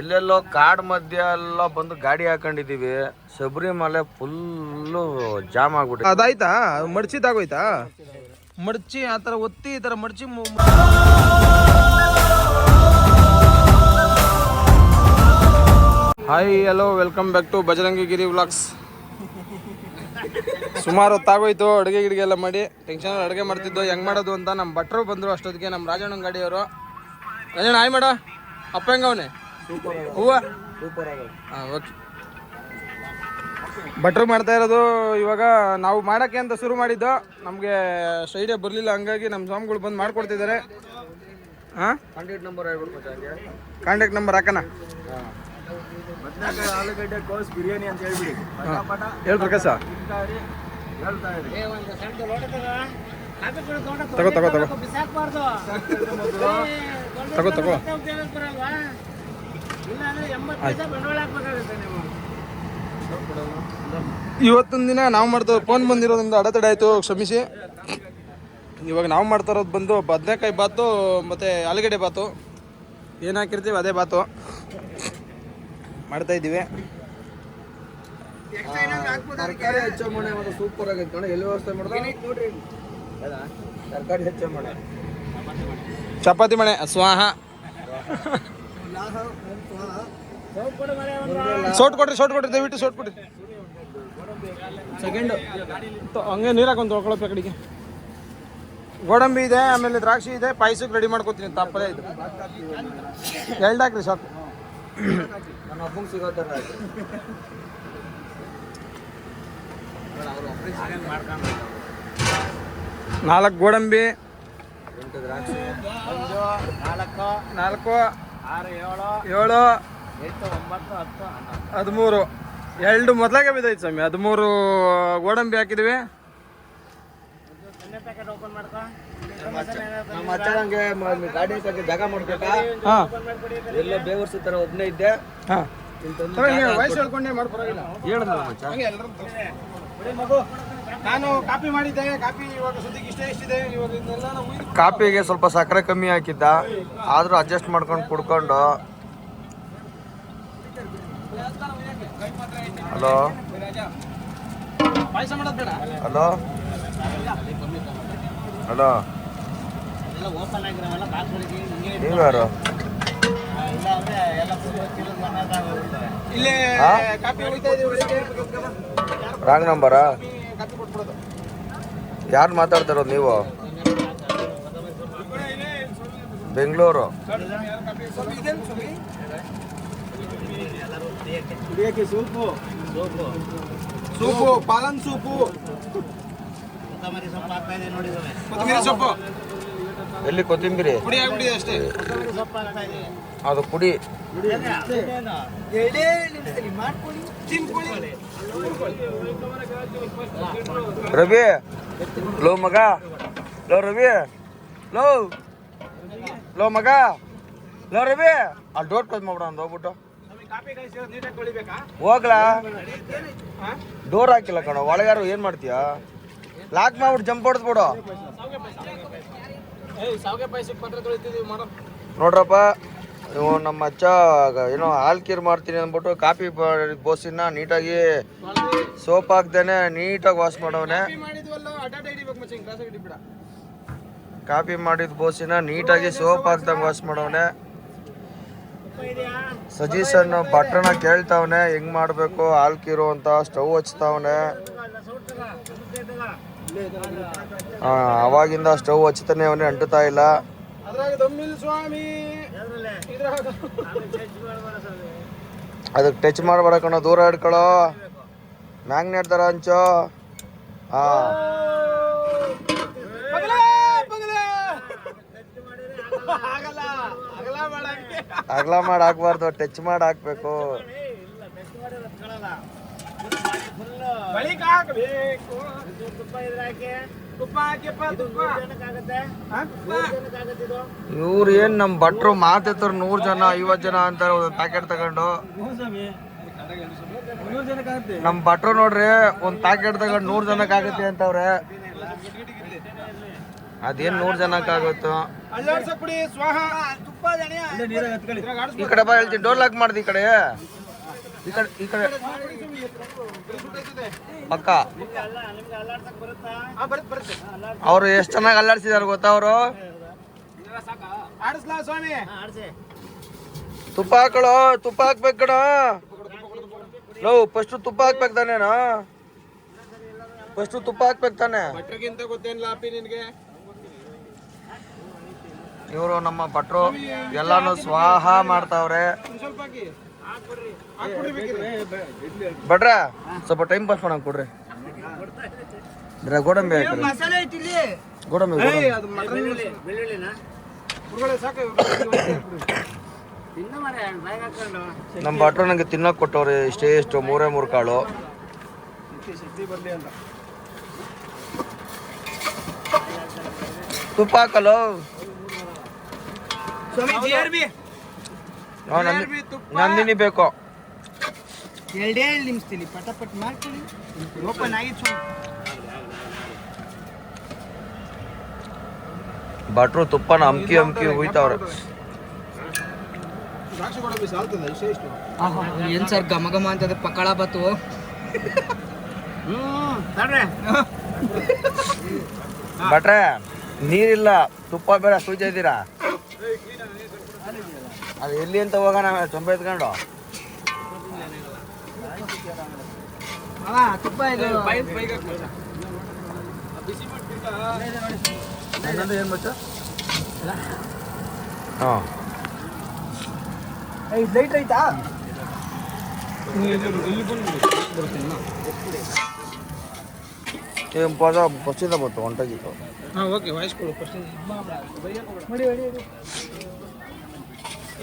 ಎಲ್ಲೆಲ್ಲೋ ಕಾಡ್ ಮಧ್ಯ ಎಲ್ಲ ಬಂದು ಗಾಡಿ ಹಾಕೊಂಡಿದೀವಿ. ಶಬರಿಮಲೆ ಫುಲ್ಲು ಜಾಮ್ ಆಗ್ಬಿಟ್ಟು ಅದಾಯ್ತಾ? ಮಡ್ಚಿದಾಗೋಯ್ತಾ ಮಡ್ಚಿ ಆ ಥರ ಒತ್ತಿ ಈ ಥರ ಮಡ್ಚಿ hi hello welcome back to Bajarangi Giri vlogs ಸುಮಾರು ಹೊತ್ತಾಗೋಯ್ತು ಅಡುಗೆ ಗಿಡಿಗೆ ಎಲ್ಲ ಮಾಡಿ. ಟೆನ್ಷನ್ ಅಡುಗೆ ಮಾಡ್ತಿದ್ದೋ ಹೆಂಗ್ ಮಾಡೋದು ಅಂತ ನಮ್ಮ ಭಟ್ರು ಬಂದರು ಅಷ್ಟೊತ್ತಿಗೆ ನಮ್ಮ ರಾಜಣ್ಣ ಗಾಡಿಯವರು. ರಾಜಣ್ಣ ಆಯ್ ಮಾಡ. ಅಪ್ಪ ಹೆಂಗವನೆ ಹೂವ? ಹಾಂ ಓಕೆ ಭಟ್ರು ಮಾಡ್ತಾ ಇರೋದು ಇವಾಗ ನಾವು ಮಾಡಕ್ಕೆ ಅಂತ ಶುರು ಮಾಡಿದ್ದು. ನಮಗೆ ಐಡಿಯಾ ಬರಲಿಲ್ಲ ಹಂಗಾಗಿ ನಮ್ಮ ಸ್ವಾಮಿಗಳು ಬಂದು ಮಾಡ್ಕೊಡ್ತಿದ್ದಾರೆ. ಹಾಂ? ಕಾಂಟ್ಯಾಕ್ಟ್ ನಂಬರ್ ಕಾಂಟ್ಯಾಕ್ಟ್ ನಂಬರ್ ಹಾಕಣ. ಆಲೂಗಡ್ಡೆ ಕೋಸ್ ಬಿರಿಯಾನಿ ಅಂತ ಹೇಳ್ಬಿಡಿ. ಹೇಳಿ ಪ್ರಕಾಶ. ತಗೋ ತಗೋ ತಗೋ. ತಗೋ ಇವತ್ತೊಂದು ದಿನ ನಾವು ಮಾಡ್ತಾ ಫೋನ್ ಬಂದಿರೋದ್ರಿಂದ ಅಡೆತಡೆ ಆಯಿತು ಕ್ಷಮಿಸಿ. ಇವಾಗ ನಾವು ಮಾಡ್ತಾ ಇರೋದು ಬಂದು ಬದನೆಕಾಯಿ ಬಾತು ಮತ್ತು ಆಲೂಗಡ್ಡೆ ಬಾತು. ಏನು ಹಾಕಿರ್ತೀವಿ ಅದೇ ಬಾತು. ಮಾಡ್ತಾ ಇದ್ದೀವಿ. ತರಕಾರಿ ಹೆಚ್ಚು ಮಾಡಿ ಒಂದು ಸೂಪರ್ ಆಗೈತೆ ಕಣ ಎಲ್ಲಿ ವ್ಯವಸ್ಥೆ ಮಾಡಿದ್ರೆ? ತರಕಾರಿ ಹೆಚ್ಚು ಮಾಡಿ. ಚಪಾತಿ ಮಣೆ ಸ್ವಾಹ. ಸೋಟ್ ಕೊಡ್ರಿ ಸೋಟ್ ಕೊಡ್ರಿ ದಯವಿಟ್ಟು ಸೋಟ್ ಕೊಡ್ರಿ. ಸೆಕೆಂಡ್ ಹಂಗೆ ನೀರು ಹಾಕೊಂಡು ತೊಳ್ಕೊಳಪ್ಪ ಕಡೆಗೆ. ಗೋಡಂಬಿ ಇದೆ ಆಮೇಲೆ ದ್ರಾಕ್ಷಿ ಇದೆ ಪಾಯಸಕ್ಕೆ ರೆಡಿ ಮಾಡ್ಕೊತೀನಿ ತಪ್ಪದೇ ಇದು. ಎರಡು ಹಾಕ್ರಿ ಸಾಕು. ನನ್ನ ಒಬ್ಬಂಗೆ ಸಿಗೋ ಥರ ಆಯ್ತು ನಾಲ್ಕು ಗೋಡಂಬಿ ನಾಲ್ಕು ನಾಲ್ಕು. ಏಳು ಹದಿಮೂರು. ಎರಡು ಮೊದಲಾಗೆ ಬಿದ್ದೈತೆ ಸ್ವಾಮಿ. ಹದಿಮೂರು ಗೋಡಂಬಿ ಹಾಕಿದ್ವಿ. ನಮ್ಮ ಅಚ್ಚರಂಗೆ ಗಾಡಿ ಜಾಗ ಮಾಡ್ಕೊಟ್ಟ ಹಾಂ. ಎಲ್ಲ ಬೇವರ್ಸಿ ತರ ಒಬ್ಬನೇ ಇದ್ದೆ. ವಯಸ್ಸು ಹೇಳ್ಕೊಂಡೆ ಮಚ್ಚ ನಾನು ಕಾಪಿ ಮಾಡಿದ್ದೆ ಕಾಪಿ ಇವಾಗ ಸದ್ಯಕ್ಕೆ ಇಷ್ಟೇ ಇಷ್ಟಿದೆ ಇವಾಗ ಇದನ್ನೆಲ್ಲ ನಾವು ಕಾಪಿಗೆ ಸ್ವಲ್ಪ ಸಕ್ಕರೆ ಕಮ್ಮಿ ಹಾಕಿದ್ದ. ಆದ್ರೂ ಅಡ್ಜಸ್ಟ್ ಮಾಡ್ಕೊಂಡು ಕುಡ್ಕೊಂಡು. ಹಲೋ ಪಾಯಸ ಮಾಡೋದು ಬೇಡ. ಹಲೋ ಹಲೋ ಎಲ್ಲ ಓಪನ್ ಆಗಿರೋವೆಲ್ಲ ಹಿಂಗೆ ಇಲ್ಲೇ ಕಾಪಿ ಹೊಡಿತಾ ಇದೀವಿ ರಾಂಗ್ ನಂಬರಾ ಯಾರು ಮಾತಾಡ್ತಿರೋದು ನೀವು? ಬೆಂಗಳೂರು. ಸೂಪು ಸೋಪು ಸೂಪು ಪಾಲನ್ ಸೂಪು. ಕೊತ್ತಂಬರಿ ಸೊಪ್ಪು ಹಾಕ್ತಾ ಇದೆ ನೋಡಿ ಇದಾವೆ. ಕೊತ್ತಂಬರಿ ಸೊಪ್ಪು. ಎಲ್ಲಿ ಕೊತ್ತಿಂಬಿರಿ? ಪುಡಿ ಅದು ಕುಡಿ ಇದೇನು? ರವಿ ಲೋ ಮಗ. ಲೋ ರವಿ ಲೋ. ಲೋ ಮಗ. ಲೋ ರವಿ. ಅಲ್ಲಿ ಡೋರ್ ಕ್ಲೋಸ್ ಮಾಡ್ಬಿಡ ಅಂತ ಹೋಗ್ಬಿಟ್ಟು. ಹೋಗ್ಲಾ? ಡೋರ್ ಹಾಕಿಲ್ಲ ಕಣ ಒಳಗಾರು ಏನ್ ಮಾಡ್ತೀಯ? ಲಾಕ್ ಮಾಡ್ಬಿಟ್ಟು ಜಂಪ್ ಹೊಡೆದ್ಬಿಡು. ನೋಡ್ರಪ್ಪ ನೀವು ನಮ್ಮ ಅಚ್ಚ ಏನೋ ಆಲ್ಕೀರ್ ಮಾಡ್ತೀನಿ ಅಂದ್ಬಿಟ್ಟು ಕಾಫಿ ಬೋಸಿನ ನೀಟಾಗಿ ಸೋಪ್ ಹಾಕ್ದೇನೆ ನೀಟಾಗಿ ವಾಶ್ ಮಾಡವನೆ. ಕಾಫಿ ಮಾಡಿದ ಬೋಸಿನ ನೀಟಾಗಿ ಸೋಪ್ ಹಾಕ್ದಂಗೆ ವಾಶ್ ಮಾಡವನೆ. ಸಜೆಷನ್ ಭಟ್ರನ ಕೇಳ್ತಾವನೆ ಹೆಂಗ್ ಮಾಡ್ಬೇಕು ಹಾಲ್ಕೀರು ಅಂತ ಸ್ಟವ್ ಹಚ್ತಾವನೆ. ಅವಾಗಿಂದ ಸ್ಟವ್ ಹಚ್ಚುತ್ತಾನೆ ಅವನೇ ಅಂಟುತ್ತಾ ಇಲ್ಲ. ಅದಕ್ಕೆ ಟಚ್ ಮಾಡಬೇಡ ಕಣ ದೂರ ಇಡ್ಕೊಳೋ ಮ್ಯಾಗ್ನೆಟ್ ಹಂಚೋ ಹಾ ಆಗಲ್ಲ ಮಾಡಂಗೆ ಅಗಲ ಮಾಡಿ ಹಾಕ್ಬಾರ್ದು ಟಚ್ ಮಾಡಿ ಹಾಕ್ಬೇಕು ಏಯ್, ಇಲ್ಲ ಟೆಸ್ಟ್ ಮಾಡಿದ್ರೆ ಹತ್ಕೊಳಲ್ಲ. ಫುಲ್ ಬಳಿಕ ಹಾಕಬೇಕು ತುಪ್ಪ ತುಪ್ಪ ಹಾಕಿಪ್ಪ ತುಪ್ಪ ಇದು ಇವ್ರು ಏನ್ ನಮ್ ಭಟ್ರು ಮಾತೆತ್ತರು ನೂರ್ ಜನ ಐವತ್ ಜನ ಅಂತ ಒಂದು ಪ್ಯಾಕೆಟ್ ತಗೊಂಡು. ನಮ್ ಭಟ್ರು ನೋಡ್ರಿ ಒಂದ್ ಪ್ಯಾಕೆಟ್ ತಗೊಂಡು ನೂರ್ ಜನಕ್ಕೆ ಆಗತ್ತೆ ಅಂತವ್ರೆ. ಅದೇನ್ ನೂರ್ ಬಿಡಿ ಸ್ವಾಹ. ಈ ಕಡೆ ಬಾ ಹೇಳ್ತೀನಿ. ಡೋರ್ ಲಾಕ್ ಮಾಡ್ದು ಈ ಕಡೆ. ಈ ಕಡೆ ಈ ಕಡೆ. ಪಕ್ಕ. ಅವ್ರು ಎಷ್ಟು ಚೆನ್ನಾಗಿ ಅಲ್ಲಾಡ್ಸಿದಾರೆ ಗೊತ್ತಾ ಅವರು? ತುಪ್ಪ ಹಾಕಳು ತುಪ್ಪ ಹಾಕ್ಬೇಕು ಕಣ. ಲೋ ಫಸ್ಟ್ ತುಪ್ಪ ಹಾಕ್ಬೇಕು ತಾನೇನ ಫಸ್ಟ್ ತುಪ್ಪ ಹಾಕ್ಬೇಕು ತಾನೆ. ಇವರು ನಮ್ಮ ಭಟ್ರು, ಎಲ್ಲಾನು ಸ್ವಾಹ ಮಾಡ್ತಾವ್ರೆ. ಒಂದ್ ಸ್ವಲ್ಪ ಟೈಮ್ ಪಾಸ್ ಮಾಡಂಗ್ ಕೊಡ್ರಿ. ಗೋಡಂಬಿ ಗೋಡಂಬಿ ನಮ್ಮ ಭಟ್ರು ನಂಗೆ ತಿನ್ನಕ್ ಕೊಟ್ಟವ್ರಿ ಇಷ್ಟೇ ಇಷ್ಟು ಮೂರೇ ಮೂರು ಕಾಳು. ಶಕ್ತಿ ಬರ್ಲಿ ಅಂತ ತುಪ್ಪ ಹಾಕಲು ಸ್ವಾಮಿ ಜಿ ಆರ್ ಬಿ? ನಾವ್ ನಂದಿ ನಂದಿನಿ ಬೇಕು. ಎರಡೇ ನಿಮಿಸ್ತೀನಿ ಪಟ ಪಟ್ ಮಾಡ್ತೀನಿ ಓಪನ್ ಆಗಿತ್ತು ಭಟ್ರು ತುಪ್ಪನ ಅಮ್ಕಿ ಅಮ್ಕಿ ಹುಯ್ತಾವ್ರೆ ಏನ್ ಸರ್ ಘಮ ಘಮ ಅಂತದ? ಪಕ್ಕಳ ಬತ್ತು. ಭಟ್ರೆ ನೀರಿಲ್ಲ. ತುಪ್ಪ ಬೇಡ ಸೂಚಿ ಇದ್ದೀರಾ? ಅದು ಎಲ್ಲಿ ಅಂತ ಹೋಗೋಣ ಚೊಂಬೆ ಎತ್ಕೊಂಡು ಅವ ತುಪ್ಪ ಇದು. ಏನು ಮಚ್ಚ ಹಾಂ. ಇದು ಲೈಟ್ ಐತಾ ಏನು ಪದ ಫಸ್ಟಿಂದ ಬಂತು ಹೊಂಟಾಗಿತ್ತು ಹಾಂ ಓಕೆ ವಾಯ್ಸ್ ಕೊಡು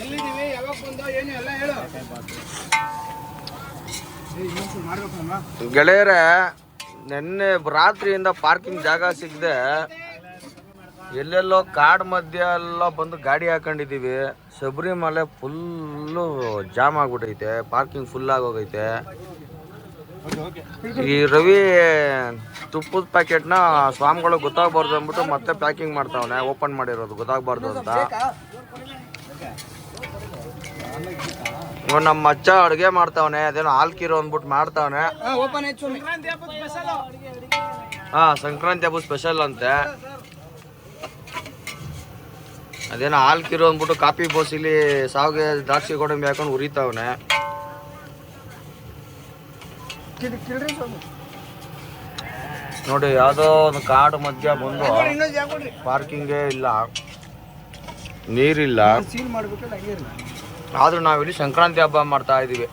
ಎಲ್ಲಿದ್ದೀವಿ? ಯಾವಾಗ ಬಂದ? ಏನು ಎಲ್ಲ ಹೇಳು. ಇನ್ನೊಂದು ಮಾಡ್ಬೇಕಮ್ಮ ಗೆಳೆಯರೇ ನಿನ್ನೆ ರಾತ್ರಿಯಿಂದ ಪಾರ್ಕಿಂಗ್ ಜಾಗ ಸಿಗದೆ ಎಲ್ಲೆಲ್ಲೋ ಕಾಡ್ ಮಧ್ಯ ಎಲ್ಲ ಬಂದು ಗಾಡಿ ಹಾಕೊಂಡಿದೀವಿ ಶಬರಿಮಲೆ ಫುಲ್ಲು ಜಾಮ್ ಆಗ್ಬಿಟ್ಟೈತೆ ಪಾರ್ಕಿಂಗ್ ಫುಲ್ ಆಗೋಗೈತೆ. ಈ ರವಿ ತುಪ್ಪದ ಪ್ಯಾಕೆಟ್ನ ಸ್ವಾಮಿಗಳು ಗೊತ್ತಾಗಬಾರ್ದು ಅಂದ್ಬಿಟ್ಟು ಮತ್ತೆ ಪ್ಯಾಕಿಂಗ್ ಮಾಡ್ತಾವನೆ ಓಪನ್ ಮಾಡಿರೋದು ಗೊತ್ತಾಗಬಾರ್ದು ಅಂತ. ನಮ್ಮ ಮಚ್ಚ ಅಡುಗೆ ಮಾಡ್ತಾವನೆ ಅದೇನೋ ಹಾಲ್ಕಿರೋ ಅಂದ್ಬಿಟ್ಟು ಮಾಡ್ತಾವನೆ. ಹಾ ಸಂಕ್ರಾಂತಿ ಹಬ್ಬ ಸ್ಪೆಷಲ್ ಅಂತೆ. ಅದೇನೋ ಹಾಲ್ಕಿರೋ ಅಂದ್ಬಿಟ್ಟು ಕಾಫಿ ಬೋಸಿಲಿ ಸಾವಿಗೆ ದ್ರಾಕ್ಷಿ ಗೋಡಂಬಿ ಹಾಕೊಂಡು ಉರಿತಾವನೆ. ನೋಡಿ ಯಾವುದೋ ಒಂದು ಕಾಡು ಮಧ್ಯ ಬಂದು ಪಾರ್ಕಿಂಗೇ ಇಲ್ಲ. ನೀರಿಲ್ಲ. ಸೀಲ್ ಮಾಡ್ಬೇಕಲ್ಲ ಆದ್ರೂ ನಾವಿಲ್ಲಿ ಸಂಕ್ರಾಂತಿ ಹಬ್ಬ ಮಾಡ್ತಾ ಇದೀವಿ.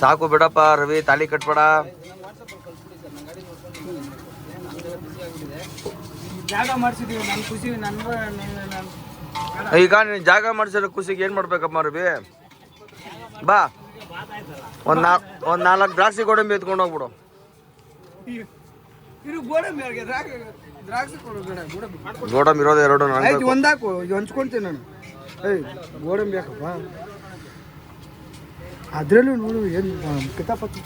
ಸಾಕು ಬಿಡಪ್ಪ ರವಿ ತಾಳಿ ಕಟ್ಬೇಡ. ಈಗ ನೀನು ಜಾಗ ಮಾಡಿಸಿರೋ ಖುಷಿಗೆ ಏನ್ ಮಾಡ್ಬೇಕಮ್ಮ ರವಿ? ಬಾ. ಒಂದ್ ನಾಲ್ಕು ಒಂದ್ ನಾಲ್ಕು ದ್ರಾಕ್ಷಿ ಗೋಡಂಬಿ ಎತ್ಕೊಂಡು ಹೋಗ್ಬಿಡು. ಇದು ಗೋಡಂಬಿ ಅವ್ರಿಗೆ ದ್ರಾಕ್ಷಿ ದ್ರಾಕ್ಷಿ ಕೊಡು ಬೇಡ ಗೋಡಂಬಿ ಗೋಡಂಬಿ ಇರೋದು ಎರಡು ಆಯ್ತು ಹಂಚ್ಕೊಂತೀನಿ ನಾನು ಏಯ್ ಗೋಡಂಬಿ ಹಾಕಪ್ಪ ಅದರಲ್ಲೂ ನೋಡು ಏನು ಕಿತಾಪತಿ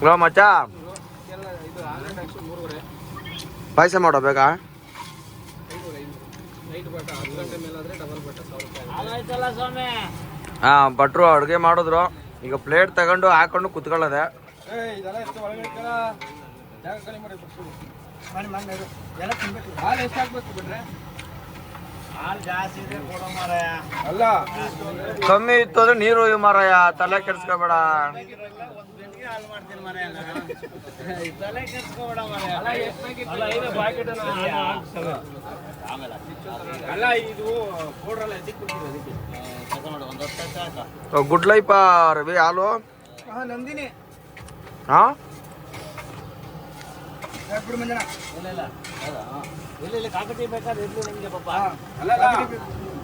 ಹಲೋ ಮಚ್ಚ ಪಾಯಸ ಮಾಡೋ ಬೇಕಾ ಹಾ ಭಟ್ರು ಅಡುಗೆ ಮಾಡಿದ್ರು. ಈಗ ಪ್ಲೇಟ್ ತಗೊಂಡು ಹಾಕೊಂಡು ಕುತ್ಕೊಳ್ಳೋದೆ. ಕಮ್ಮಿ ಇತ್ತು ಅಂದ್ರೆ ನೀರು ಇವ್ ಮಾರಾಯ. ತಲೆ ಕೆಡ್ಸ್ಕೊಬೇಡ. ಗುಡ್ ಲೈಫ್ ರವಿ ಹಾಲು ಹಾಂ ನಂದಿನಿ ಹಾ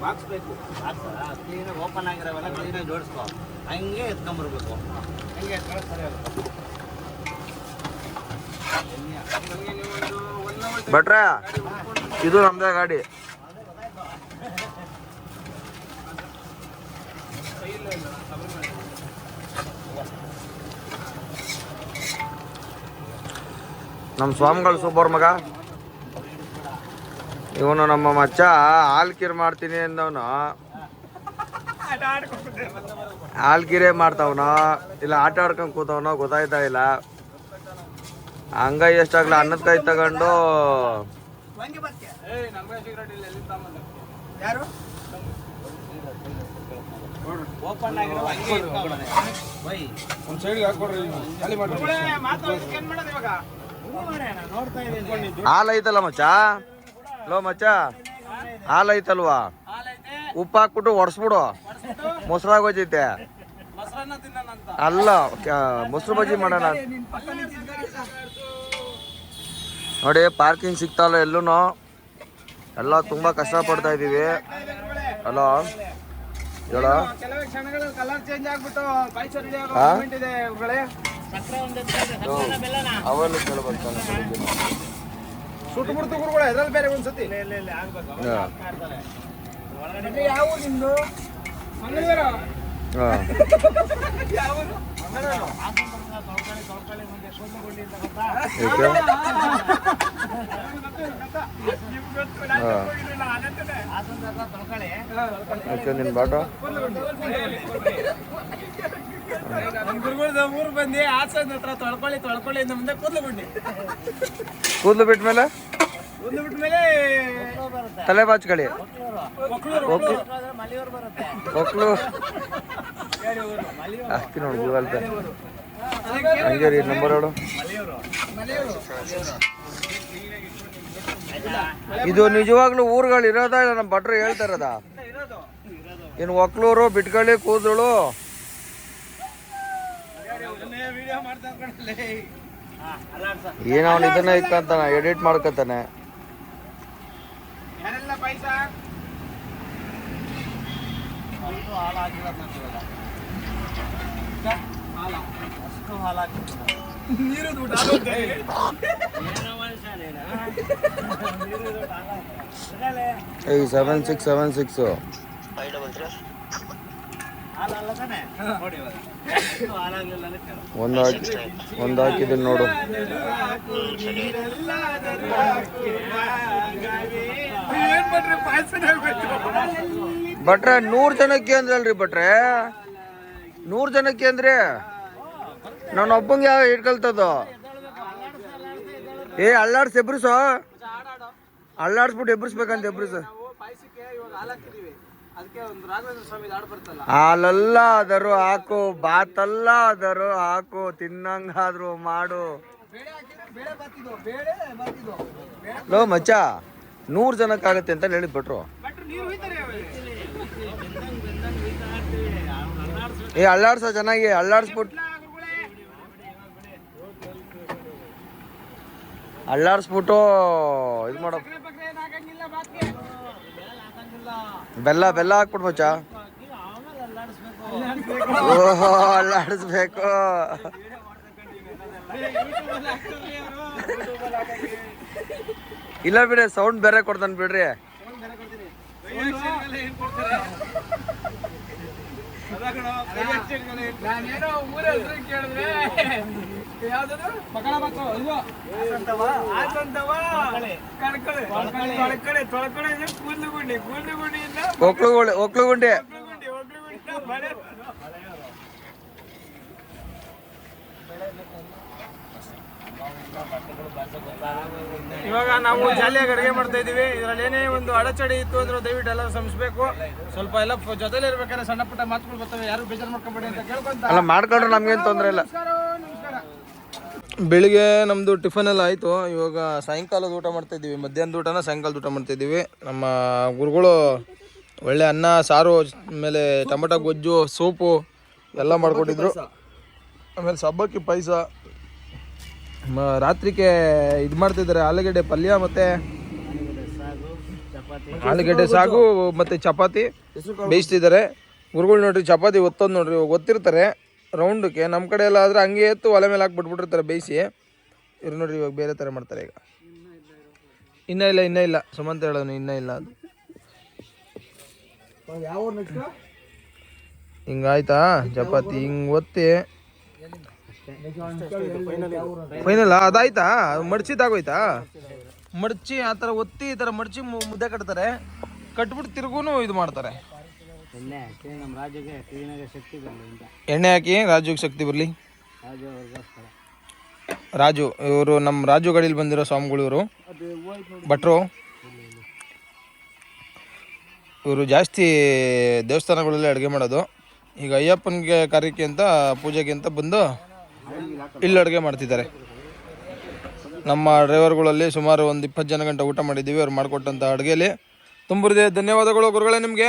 ಬಾಕ್ಸ್ ಬೇಕು ಕ್ಲೀನಾಗಿ ಓಪನ್ ಆಗಿರೋವೆಲ್ಲ ಕ್ಲೀನಾಗಿ ಜೋಡಿಸ್ಕೊ ಹಂಗೆ ಎತ್ಕೊಂಬರ್ಬೇಕು ಹಂಗೆ ಕಳಿಸ್ತಾರೆ ಅದು. ಭಟ್ರ, ಇದು ನಮ್ದೇ ಗಾಡಿ. ನಮ್ಮ ಸ್ವಾಮಿಗಳು ಸೂಪರ್ ಮಗ. ಇವನು ನಮ್ಮ ಮಚ್ಚ ಹಾಲು ಮಾಡ್ತೀನಿ ಅಂದವನು. ಹಾಲು ಕೀರೇ ಮಾಡ್ತಾವನ. ಇಲ್ಲ, ಆಟ ಆಡ್ಕೊಂಡು ಕೂತವನೋ, ಗೊತ್ತಾಯ್ತಾ ಇಲ್ಲ. ಹಂಗ ಎಷ್ಟಾಗ್ಲ ಅನ್ನದ ಕೈ ತಗೊಂಡು. ಹಾಲ್ ಬರ್ತೀಯ ಏಯ್ ನಮ್ಗೆ ಸಿಗರೇಟ್ ಇಲ್ಲ ಎಲ್ಲಿ ತಗೊಂಬಂದೆ? ಯಾರು? ಓಪನ್ ಆಗಿರೋ ಹಂಗೆ ಇಟ್ಕೊಂಡ್ಬಿಡೋಣ. ಬೈ ಒಂದು ಸೈಡ್ಗೆ ಹಾಕೊಡ್ರಿ ಖಾಲಿ ಮಾಡಿ ಏನ್ ಮಾಡೋದು ಇವಾಗ? ಹ್ಞೂ ಮಾರ್ರೆ, ನಾನ್ ನೋಡ್ತಾ ಇದ್ದೀನಿ. ಹಾಲು ಐತಲ್ಲ ಮಚ್ಚ? ಲೋ ಮಚ್ಚ? ಹಾಲು ಐತಲ್ವಾ? ಉಪ್ಪು ಹಾಕ್ಬಿಟ್ಟು ಒಡ್ಸ್ಬಿಡು. ಮೊಸರಾಗ ಹೋಗೈತೆ ಮೊಸರನ್ನ ತಿನ್ನೋಣ ಅಲ್ಲ ಮೊಸರು ಬಜ್ಜಿ ಮಾಡೋಣ ನಿನ್ ಪಕ್ಕ ನಿಂತಿದ್ದಾರೆ ಸರ್. ನೋಡಿ ಪಾರ್ಕಿಂಗ್ ಸಿಗ್ತಾಲ್ಲ ಎಲ್ಲೂ ಎಲ್ಲ ತುಂಬಾ ಕಷ್ಟ ಪಡ್ತಾ ಇದೀವಿ ಹಲೋ ಹೇಳ? ಕೆಲವೇ ಕ್ಷಣಗಳಲ್ಲಿ ಕಲರ್ ಚೇಂಜ್ ಆಗ್ಬಿಟ್ಟು ಬಾಯಿ ಚೊರಡಿ ಆಗೋ ಹಾ? ಇದೆ ಇವುಗಳೇ ಸಕ್ಕರೆ ಒಂದು ಸಕ್ಕರೆ ಬೆಲ್ಲನ ಅವನು ಗುರುಗಳು ಎದ್ರಲ್ಲಿ ಬೇರೆ ಒಂದ್ಸತಿ. ಯಾವ ನಿಮ್ದು? ಮಂಗಳೂರು? ಯಾವ ನಿನ್ನ ಬಾಟ? ಗುರುಗಳು ಊರು ಬಂದು ಹಾಸನ ಹತ್ರ ತೊಳ್ಕೊಳ್ಳಿ ತೊಳ್ಕೊಳ್ಳಿ ಇಂದ ಮುಂದೆ ಕೂದ್ಲು ಕೂದಲು ಬಿಟ್ಟ ಮೇಲೆ? ಕೂದಲು ಬಿಟ್ಟ ಮೇಲೆ ಬರುತ್ತೆ ತಲೆ ಬಾಚ್ಕೊಳ್ಳಿ. ಒಕ್ಲು ಹಾಕಿ ನೋಡಿ ಗೂಗಲ್ ಪೇ ಹಂಗೆ ರೀ ನಂಬರ್ ಹೇಳು. ಇದು ನಿಜವಾಗ್ಲೂ ಊರುಗಳು ಇರೋದ ಇಲ್ಲ ನಮ್ಮ ಭಟ್ರು ಹೇಳ್ತಾ ಇರೋದಾ? ಇನ್ನು ಒಕ್ಲೂರು. ಹಾಂ ಅಲ್ಲಾಡ್ಸ ಏನು ಅವನು ಇದನ್ನ ಇಕ್ಕಂತಾನ ಎಡಿಟ್ ಮಾಡ್ಕೊತಾನೆ. ಅಷ್ಟು ಹಾಲು ಹಾಲು ಇರಲೇ. ಏಯ್ ಸೆವೆನ್ ಸಿಕ್ಸ್ ಸೆವೆನ್ ಸಿಕ್ಸು ಅಲ್ಲ ತಾನೆ ನೋಡಿ. ಭಟ್ರೆ, ನೂರು ಜನಕ್ಕೆ ಅಂದ್ರಲ್ರಿ ಭಟ್ರೆ ನೂರು ಜನಕ್ಕೆ ಅಂದ್ರೆ ನಾನು ಒಬ್ಬಂಗೆ ಯಾವ ಇಟ್ಕೊಳ್ತದ ಏ, ಅಲ್ಲಾಡ್ಸ್, ಎಬ್ರಿಸೋ. ಅಲ್ಲಾಡ್ಸ್ಬಿಟ್ಟು ಎಬ್ರಿಸ್ಬೇಕಂತ ಎಬ್ರಿಸ. ಅಲ್ಲೆಲ್ಲ ಆದರು ಹಾಕು, ಬಾತಲ್ಲ ಆದರು ಹಾಕು, ತಿನ್ನಂಗಾದ್ರು ಮಾಡು. ಲೋ, ಮಚ್ಚ, ನೂರು ಜನಕ್ಕಾಗತ್ತೆ ಅಂತ ಹೇಳಿದ್ ಬಿಟ್ರು ಏ ಅಳ್ಳಾಡ್ಸ ಚೆನ್ನಾಗಿ ಬೆಂದಂಗ್ ಬೆಂದಂಗ್ ಬೀಳ್ತಾ ಇರ್ತೀವಿ ಅವ್ನು ಅಲ್ಲಾಡ್ಸ್ಬೇಕು ಏ ಅಲ್ಲಾಡ್ಸೋ ಚೆನ್ನಾಗಿ ಅಲ್ಲಾಡ್ಸ್ಬಿಟ್ಟು ಅಲ್ಲಾಡ್ಸ್ಬಿಟ್ಟು ಇದು ಮಾಡೋ. ಬೆಲ್ಲ ಬೆಲ್ಲ ಹಾಕ್ಬಿಟ್ಟು ಅಲ್ಲಾಡಿಸ್ಬೇಕು ಓಹೋ ಅಲ್ಲಾಡಿಸ್ಬೇಕು ಇಲ್ಲ ಬಿಡಿ ಸೌಂಡ್ ಬೇರೆ ಕೊಡ್ತಾನೆ ಬಿಡ್ರಿ. ಒಕ್ಳುಗುಂಡಿ ಇವಾಗ ನಾವು ಜಾಲಿಯಾಗಿ ಅಡುಗೆ ಮಾಡ್ತಾ ಇದೀವಿ ಇದ್ರಲ್ಲಿ ಏನೇ ಒಂದು ಅಡಚಣೆ ಇತ್ತು ಅಂದ್ರೆ ದಯವಿಟ್ಟು ಎಲ್ಲರೂ ಶ್ರಮಿಸ್ಬೇಕು. ಸ್ವಲ್ಪ ಎಲ್ಲ ಜೊತೆಲಿ ಇರ್ಬೇಕಾದ್ರೆ ಸಣ್ಣ ಪುಟ್ಟ ಮಾತುಗಳು ಬರ್ತವೆ. ಯಾರು ಬೇಜಾರು ಮಾಡ್ಕೊಬೇಡಿ ಅಂತ ಕೇಳ್ಕೊಂತ ಅಲ್ಲ ಮಾಡ್ಕೊಂಡ್ರೆ ನಮ್ಗೇನು ತೊಂದರೆ ಇಲ್ಲ. ಬೆಳಿಗ್ಗೆ ನಮ್ಮದು ಟಿಫನ್ ಎಲ್ಲ ಆಯಿತು. ಇವಾಗ ಸಾಯಂಕಾಲದ ಊಟ ಮಾಡ್ತಾ ಇದ್ದೀವಿ. ಮಧ್ಯಾಹ್ನದ ಊಟನ ಸಾಯಂಕಾಲದ ಊಟ ಮಾಡ್ತಾ ಇದ್ದೀವಿ. ನಮ್ಮ ಗುರುಗಳು ಒಳ್ಳೆ ಅನ್ನ, ಸಾರು, ಆಮೇಲೆ ಟೊಮಟೊ ಗೊಜ್ಜು, ಸೂಪು ಎಲ್ಲ ಮಾಡಿಕೊಟ್ಟಿದ್ರು ಆಮೇಲೆ ಸಬ್ಬಕ್ಕಿ ಪಾಯಸ. ರಾತ್ರಿಗೆ ಇದು ಮಾಡ್ತಿದ್ದಾರೆ. ಆಲೂಗಡ್ಡೆ ಪಲ್ಯ ಮತ್ತು ಆಲೂಗಡ್ಡೆ ಸಾಗು ಮತ್ತು ಚಪಾತಿ ಬೇಯಿಸ್ತಿದ್ದಾರೆ. ಗುರುಗಳು ನೋಡ್ರಿ, ಚಪಾತಿ ಒತ್ತೋದು ನೋಡ್ರಿ. ಇವಾಗ ಒತ್ತಿರ್ತಾರೆ. ರೌಂಡಕ್ಕೆ ನಮ್ಮ ಕಡೆ ಎಲ್ಲ ಆದರೆ ಹಂಗೆ ಎತ್ತು ಒಲೆ ಮೇಲೆ ಹಾಕ್ಬಿಟ್ಬಿಟ್ಟಿರ್ತಾರೆ ಬೇಯಿಸಿ. ಇವ್ರು ನೋಡ್ರಿ ಇವಾಗ ಬೇರೆ ಥರ ಮಾಡ್ತಾರೆ ಈಗ. ಇನ್ನೂ ಇಲ್ಲ ಇನ್ನೂ ಇಲ್ಲ. ಸುಮಂತ ಹೇಳೋನು ಇನ್ನೂ ಇಲ್ಲ ಅದು. ಹಿಂಗಾಯ್ತಾ? ಚಪಾತಿ ಹಿಂಗೆ ಒತ್ತಿ. ಫೈನಲ್ ಅದಾಯ್ತಾ? ಮಡ್ಚಿದಾಗೋಯ್ತಾ ಮಡ್ಚಿ ಆ ಥರ ಒತ್ತಿ ಈ ಥರ ಮಡ್ಚಿ ಮುದ್ದೆ ಕಟ್ತಾರೆ. ಕಟ್ಬಿಟ್ಟು ತಿರ್ಗೂನು ಇದು ಮಾಡ್ತಾರೆ. ಎಣ್ಣೆ ಹಾಕಿ ನಮ್ಮ ರಾಜ್ಯಗೆ ಕ್ಲೀನಾಗ ಶಕ್ತಿ ಬರಲಿ ಅಂತ. ಎಣ್ಣೆ ಹಾಕಿ ರಾಜುಗೆ ಶಕ್ತಿ ಬರಲಿ? ಅವ್ರಿಗೋಸ್ಕರ. ರಾಜು ಇವರು ನಮ್ಮ ರಾಜು ಗಾಡಿಲಿ ಬಂದಿರೋ ಸ್ವಾಮಿಗಳು ಇವರು. ಭಟ್ರು. ಇವರು ಜಾಸ್ತಿ ದೇವಸ್ಥಾನಗಳಲ್ಲಿ ಅಡುಗೆ ಮಾಡೋದು. ಈಗ ಅಯ್ಯಪ್ಪನಿಗೆ ಕಾರ್ಯಕ್ಕೆ ಅಂತ ಪೂಜೆಗೆ ಅಂತ ಬಂದು ಇಲ್ಲಿ ಅಡುಗೆ ಮಾಡ್ತಿದ್ದಾರೆ. ನಮ್ಮ ಡ್ರೈವರ್ಗಳಲ್ಲಿ ಸುಮಾರು ಒಂದು ಇಪ್ಪತ್ತು ಜನ ಗಂಟೆ ಊಟ ಮಾಡಿದ್ದೀವಿ. ಅವ್ರು ಮಾಡಿಕೊಟ್ಟಂಥ ಅಡುಗೆಯಲ್ಲಿ. ತುಂಬಿರಿದೆ ಧನ್ಯವಾದಗಳು ಗುರುಗಳೇ ನಿಮಗೆ.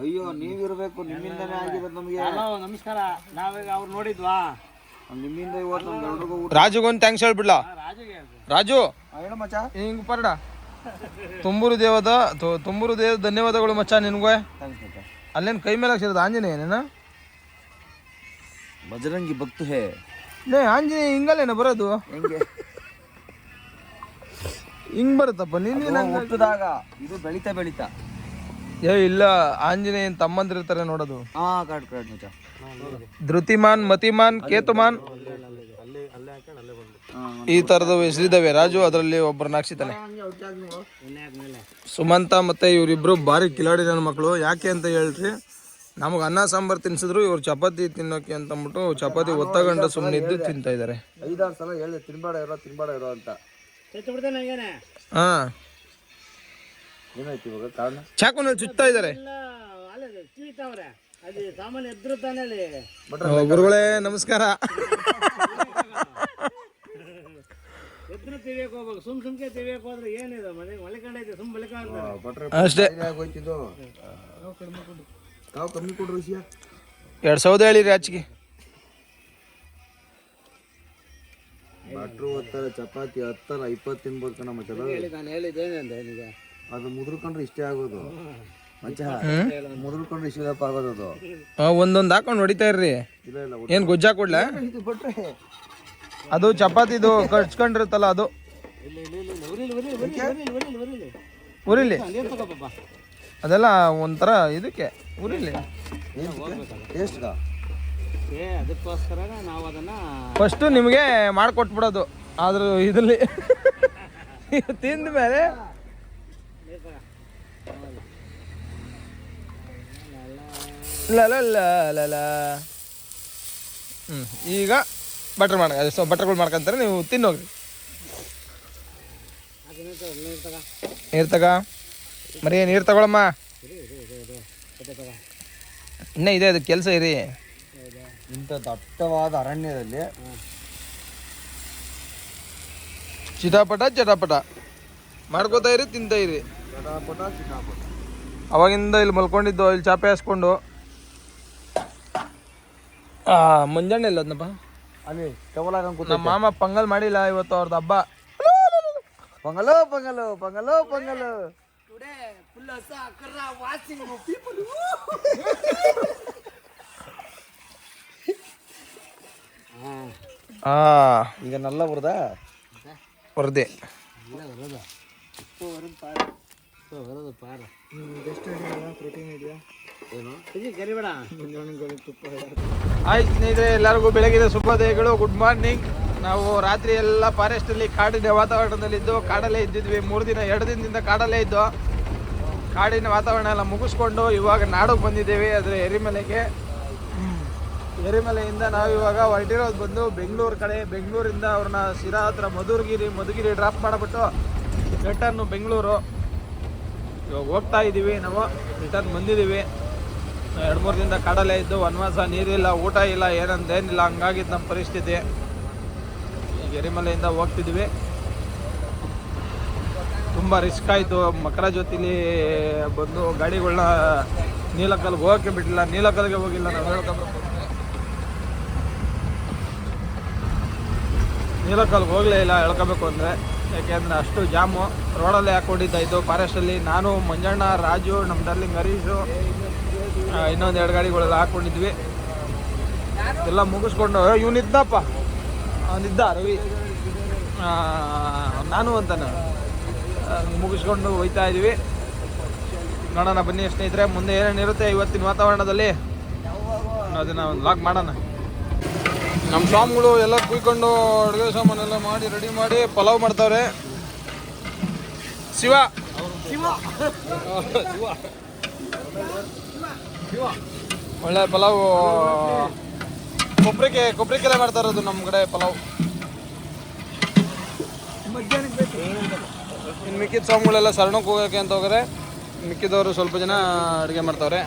ಅಯ್ಯೋ ನೀವಿರಬೇಕು ನಿಮ್ಮಿಂದನೇ ಆಗಿರೋದು ನಮಗೆ. ಹಲೋ ನಮಸ್ಕಾರ. ನಾವೀಗ ಅವ್ರು ನೋಡಿದ್ವಾ? ನಿಮ್ಮಿಂದ ಇವತ್ತು ಊಟ ರಾಜುಗೊಂದು ಥ್ಯಾಂಕ್ಸ್ ಹೇಳ್ಬಿಡ್ಲಾ? ರಾಜುಗೆ ರಾಜು ಹೇಳು ಮಚ್ಚ. ಹಿಂಗ್ ಪರ್ಡ. ತುಂಬೂರು ದೇವದ ತು- ತುಂಬೂರು ದೇವ ಧನ್ಯವಾದಗಳು ಮಚ್ಚ ನಿನ್ಗೆ. ಥ್ಯಾಂಕ್ಸ್ ಮಚ್ಚ. ಅಲ್ಲೇನು ಕೈ ಮೇಲೆ ಹಾಕ್ಸಿರೋದು ಆಂಜನೇಯನೇನ ಬಜರಂಗಿ ಭಕ್ತ ಹೇ. ಲೇ ಆಂಜನೇಯ ಹಿಂಗಲ್ಲೇನ ಬರೋದು? ಹೆಂಗೆ? ಹಿಂಗ್ ಬರುತ್ತಪ್ಪ ನೀನು ಹುಟ್ಟಿದಾಗ ಇದು ಬೆಳಿತಾ ಬೆಳಿತಾ. ಏ ಇಲ್ಲ ಆಂಜನೇಯನ್ ತಮ್ಮಂದಿರ್ತಾರೆ ನೋಡೋದು. ಹಾ ಕರೆಕ್ಟ್ ಕರೆಕ್ಟ್ ಮಚ್ಚ ಧೃತಿಮಾನ್ ಮತಿಮಾನ್ ಕೇತುಮಾನ್. ಈ ತರದ ಹೆಸರಿದ್ದಾವೆ. ರಾಜು ಅದರಲ್ಲಿ ಒಬ್ಬರು ಎಣ್ಣೆ ಸುಮಂತ ಮತ್ತೆ ಇವರಿಬ್ರು ಭಾರಿ ಕಿಲಾಡಿ ನನ್ನ ಮಕ್ಕಳು ಯಾಕೆ ಅಂತ ಹೇಳ್ರಿ ನಮಗೆ ಅನ್ನ ಸಾಂಬಾರು ತಿನ್ಸಿದ್ರು ಇವ್ರು ಚಪಾತಿ ತಿನ್ನೋಕೆ ಅಂತ ಅಂದ್ಬಿಟ್ಟು ಚಪಾತಿ ಒತ್ತಗಂಡ ಸುಮ್ಮನೆ ಇದ್ದು ತಿಂತಾ ಇದ್ದಾರೆ ಐದಾರು ಸಲ ಹೇಳಿ ತಿನ್ಬೇಡ ಇರೋ ತಿನ್ಬೇಡ ಇರೋ ಅಂತ. ಹಾ. ಏನಾಯ್ತು ಇವಾಗ? ಕಾರಣ? ಚಾಕುನಲ್ಲಿ ಚುತ್ತಾ ಇದ್ದಾರೆ. ಸಾಮಾನ್ಯ ಎದ್ರು ತಾನೇ ಗುರುಗಳೇ ನಮಸ್ಕಾರ. ಎದ್ರು ಸಾವಿರದ ಹೋಗ್ಬೇಕು. ಸುಮ್ ಸುಮ್ಕೆ ತೆಗಿಯಕ್ ಹೋದ್ರೆ ಏನಿದೆ? ಮನೆ ಮಲಿಕೊಂಡೈತೆ ಸುಮ್ ಮಲಿಕೊಂಡ ಅಷ್ಟೇ. ಆಗೋಯ್ತಿದ್ದು ಕಮ್ಮಿ ಕೊಡ್ರಿ ವಿಷಯ ಎರಡು ಸೌದೆ ಹೇಳಿರಿ ಆಚೆಗೆ. ಭಟ್ರು ಓದ್ತಾರೆ ಚಪಾತಿ ಹತ್ತಾರ ಇಪ್ಪತ್ತು ತಿನ್ಬೋದು ಕಣ ಮಚ್ಚ ನಾನು ಅಂತ ನಿನಗೆ. ಅದು ಮುದ್ರಕೊಂಡ್ರೆ ಇಷ್ಟೇ ಆಗೋದು. ಮುದ್ರಕೊಂಡ್ರೆ ಇಷ್ಟಪ್ಪ ಆಗೋದು ಅದು. ಒಂದೊಂದು ಹಾಕೊಂಡು ಹೊಡಿತಾ ಇರ್ರಿ. ಇಲ್ಲ ಇಲ್ಲ ಏನು ಗೊಜ್ಜಾ ಕೊಡ್ಲಾ ಇದು ಅದು ಚಪಾತಿದು ಕಚ್ಕೊಂಡಿರುತ್ತಲ್ಲ ಅದು. ಇಲ್ಲ ಇಲ್ಲ ಇಲ್ಲ ಇಲ್ಲ ಉರಿಲಿ ಅದೆಲ್ಲ ಒಂಥರ ಇದಕ್ಕೆ ಉರಿಲಿ. ಅದಕ್ಕೋಸ್ಕರ ನಾವು ಅದನ್ನ ಫಸ್ಟು ನಿಮಗೆ ಮಾಡಿಕೊಟ್ಬಿಡೋದು. ಆದರೂ ಇದರಲ್ಲಿ. ತಿಂದ ಮೇಲೆ ಲಲ ಹ್ಞೂ ಈಗ ಬಟ್ರ್ ಮಾಡ. ಸೊ ಬಟರ್ಗಳು ಮಾಡ್ಕೊಂತಾರೆ ನೀವು ತಿನ್ನೋಗ್ರಿ. ನೀರು ತಗ. ಮರಿ ನೀರು ತಗೊಳಮ್ಮ. ಇನ್ನೂ ಇದೆ ಅದು ಕೆಲಸ ಇರಿ. ಇಂಥ ದಟ್ಟವಾದ ಅರಣ್ಯದಲ್ಲಿ ಚಿಟಾಪಟ ಚಟಾಪಟ. ಮಾಡ್ಕೋತಾ ಇರಿ ತಿಂತಾ ಇರಿ. ಚಟಾಪಟ ಚಿಟಾಪಟ ಅವಾಗಿಂದ ಇಲ್ಲಿ ಮಲ್ಕೊಂಡಿದ್ದು ಇಲ್ಲಿ ಚಾಪೆ ಹಾಸ್ಕೊಂಡು. ಮುಂಜಾನೆ ಇಲ್ಲ ಅದನ್ನಪ್ಪ ಅಲ್ಲಿ ಟವಲಾಗ ಕೂತ ನಮ್ಮ ಮಾಮ ಪಂಗಲ್ ಮಾಡಿಲ್ಲ ಇವತ್ತು ಅವ್ರದ್ದು ಹಬ್ಬ ಪಂಗಲೋ ಪಂಗಲೋ ಪಂಗಲೋ ಪಂಗಲೋ ಆ ಈಗ ನಲ್ಲ ಬರ್ದ ವರದೆ ಬರೋದು ಪಾರ ತಿಂಗಿ ಕರಿಬೇಡ ಹಾಯ್ ಸ್ನೇಹಿತರೆ, ಎಲ್ಲರಿಗೂ ಬೆಳಗಿನ ಶುಭೋದಯಗಳು. ಗುಡ್ ಮಾರ್ನಿಂಗ್ ನಾವು ರಾತ್ರಿ ಎಲ್ಲ ಫಾರೆಸ್ಟಲ್ಲಿ ಕಾಡಿನ ವಾತಾವರಣದಲ್ಲಿದ್ದು, ಕಾಡಲ್ಲೇ ಇದ್ದಿದ್ವಿ. ಮೂರು ದಿನ, ಎರಡು ದಿನದಿಂದ ಕಾಡಲ್ಲೇ ಇದ್ದು, ಕಾಡಿನ ವಾತಾವರಣ ಎಲ್ಲ ಮುಗಿಸ್ಕೊಂಡು ಇವಾಗ ನಾಡಕ್ಕೆ ಬಂದಿದ್ದೇವೆ. ಅದರ ಎರಿಮಲೆಗೆ, ಎರಿಮಲೆಯಿಂದ ನಾವು ಇವಾಗ ಹೊರಟಿರೋದು ಬಂದು ಬೆಂಗಳೂರು ಕಡೆ. ಬೆಂಗಳೂರಿಂದ ಅವ್ರನ್ನ ಶಿರಾ ಹತ್ರ ಮಧುರಗಿರಿ, ಮಧುಗಿರಿ ಡ್ರಾಪ್ ಮಾಡಿಬಿಟ್ಟು ರಿಟರ್ನು ಬೆಂಗಳೂರು. ಇವಾಗ ಹೋಗ್ತಾ ಇದ್ದೀವಿ ನಾವು. ರಿಟರ್ನ್ ಬಂದಿದ್ದೀವಿ. ಎರಡು ಮೂರು ದಿನದ ಕಡಲೆ ಇದ್ದು ವನವಾಸ, ನೀರಿಲ್ಲ, ಊಟ ಇಲ್ಲ ಏನಂದೇನಿಲ್ಲ ಹಂಗಾಗಿದ್ದು ನಮ್ಮ ಪರಿಸ್ಥಿತಿ. ಎರಿಮಲೆಯಿಂದ ಹೋಗ್ತಿದ್ವಿ. ತುಂಬ ರಿಸ್ಕ್ ಆಯಿತು. ಮಕರ ಜೊತೆಲಿ ಬಂದು ಗಾಡಿಗಳನ್ನ ನೀಲಕಲ್ಗೆ ಹೋಗಕ್ಕೆ ಬಿಟ್ಟಿಲ್ಲ. ನೀಲಕಲ್ಗೆ ಹೋಗಿಲ್ಲ ನಾವು ಹೇಳ್ಕೊಬೇಕು ನೀಲಕಲ್ಗೆ ಹೋಗಲೇ ಇಲ್ಲ ಹೇಳ್ಕೋಬೇಕು ಅಂದರೆ. ಯಾಕೆಂದರೆ ಅಷ್ಟು ಜಾಮು ರೋಡಲ್ಲೇ ಹಾಕೊಂಡಿದ್ದಾಯಿತು ಫಾರೆಸ್ಟಲ್ಲಿ ನಾನು ಮಂಜಣ್ಣ, ರಾಜು ನಮ್ಮ ಡರ್ಲಿಂಗ್ ಹರೀಶು ಇನ್ನೊಂದು ಎರಡು ಗಾಡಿಗಳೆಲ್ಲ ಹಾಕೊಂಡಿದ್ವಿ. ಎಲ್ಲ ಮುಗಿಸ್ಕೊಂಡು ಇವನಿದ್ದಪ್ಪ ಅವನಿದ್ದ ರವಿ. ನಾನು ಅಂತಾನೆ ಮುಗಿಸ್ಕೊಂಡು ಹೋಯ್ತಾ ಇದ್ದೀವಿ ನೋಡೋಣ ಬನ್ನಿ ಸ್ನೇಹಿತರೆ ಮುಂದೆ ಏನೇನಿರುತ್ತೆ ಇವತ್ತಿನ ವಾತಾವರಣದಲ್ಲಿ. ಅದನ್ನು ಒಂದು ಲಾಕ್ ಮಾಡೋಣ. ನಮ್ಮ ಸ್ವಾಮಿಗಳು ಎಲ್ಲ ಕುಯ್ಕೊಂಡು ಅಡುಗೆ ಸಾಮಾನೆಲ್ಲ ಮಾಡಿ ರೆಡಿ ಮಾಡಿ ಪಲಾವ್ ಮಾಡ್ತಾವ್ರೆ. ಶಿವ. ಒಳ್ಳೆ ಪಲಾವ್ ಕೊಬ್ಬರಿಗೆ ಕೊಬ್ಬರಿಕೆಲ್ಲ ಮಾಡ್ತಾ ಇರೋದು ನಮ್ಮ ಕಡೆ ಪಲಾವ್. ಇನ್ನು ಮಿಕ್ಕಿದ ಸ್ವಾಮಿಗಳೆಲ್ಲ ಸರಣಕ್ಕೆ ಹೋಗೋಕೆ ಅಂತ ಹೋಗಿದ್ರೆ ಮಿಕ್ಕಿದವರು ಸ್ವಲ್ಪ ಜನ ಅಡುಗೆ ಮಾಡ್ತಾವ್ರೆ.